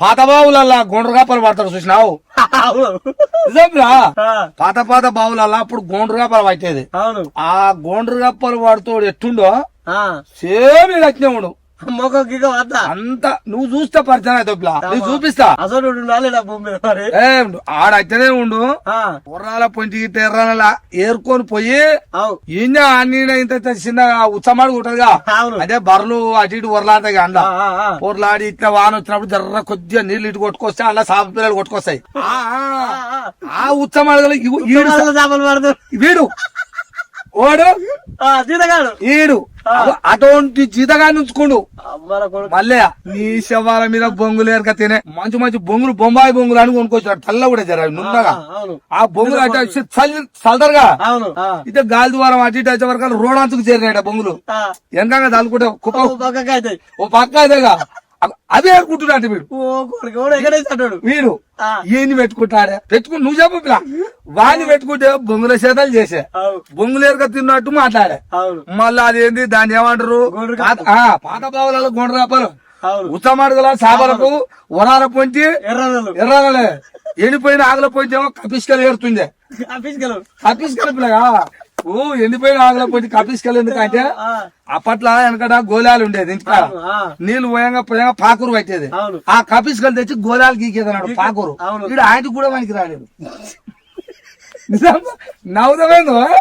పాత బావులల్లా గోండ్రగాపలు పడతాడు చూసినావు? అవును. నిజంరా? ఆ, పాత పాత బావులల్లా అప్పుడు గోండ్రగాపలు పట్టేది అవును. ఆ గోండ్రగాపలు వాడుతోడు ఎట్టుండో ఆ, సేమ్ అట్నే ఉండు. మొక్క గిగ వద్ద అంత నువ్వు చూస్తే పరిచయం అయితే నీకు చూపిస్తా. అసలు నా భూమి మరి. ఏ ఆడ అట్లనే ఉండు. ఆ, ఉర్రాల పొంచి ఎర్రనలా ఏరుకొని పోయి ఈయన అన్ని ఇంత చిన్న ఉచ్చమాడు ఉంటదిగా అదే బర్రెలు అటు ఇటు ఉర్లాడతాయి అండ. ఊర్లాడి ఇట్లా వాన వచ్చినప్పుడు జర్ర కొద్దిగా నీళ్ళు ఇటు కొట్టుకొస్తే అలా సాప పిల్లలు కొట్టుకొస్తాయి. ఆ, పడదు. వీడు ఓడు జీతగాడు. ఈడు. అటువంటి ఉంచుకోండు. అమ్మల కొడుకు. మళ్ళీ నీ శవాల మీద బొంగులు ఎరక తినే మంచి మంచి బొంగులు బొంబాయి బొంగులు అని కొనుక్కొచ్చాడు. తెల్ల కూడా జర నున్నగా. ఆ, బొంగులు అంటే చల్దరుగా. అవును ఆ, ఇదే గాలి ద్వారం అటు ఇటు వచ్చే వరకు రోడ్ అంచుకు చేరినాడు ఆ. బొంగులు. వెనకంగా తలుకుంటే ఓ పక్క అదేగా అ- అదే అనుకుంటున్నాడు వీడు. ఎక్కడేస్తాడు వీడు. ఈయన్ని పెట్టుకుంటాడే? పెట్టుకుని నువ్వు చెప్పు వాడిని పెట్టుకుంటే బొంగుల చేతలు చేసే అవు బొంగులు ఎరక తిన్నట్టు మాట్లాడే. మళ్ళీ అదేంది దాన్ని ఏమంటారు? పాత- బావులలో గొండ్ర రాపారు అవును. ఉత్తమాడుగల చేపలకు వరాల పొంచి ఎర్రలు ఎండిపోయిన ఆగల పొంచి ఏమో కపిస్కలు ఏరుతుంది కపిస్కలు పిల్లగా. ఓ ఎండిపోయిన ఆగల పొంచి కపిస్కలు ఎందుకంటే అప్పట్లో వెనకట గోళాలు ఉండేది ఇంటికాడ. ఆ, నీళ్ళు పోయంగా పోయంగా పాకూరు పట్టేది ఆ కపిస్కలు తెచ్చి గోళాలు గీకేది అన్నాడు పాకూరు. వీడు ఆయనకు కూడా మనకి రాలేదు. नाव तर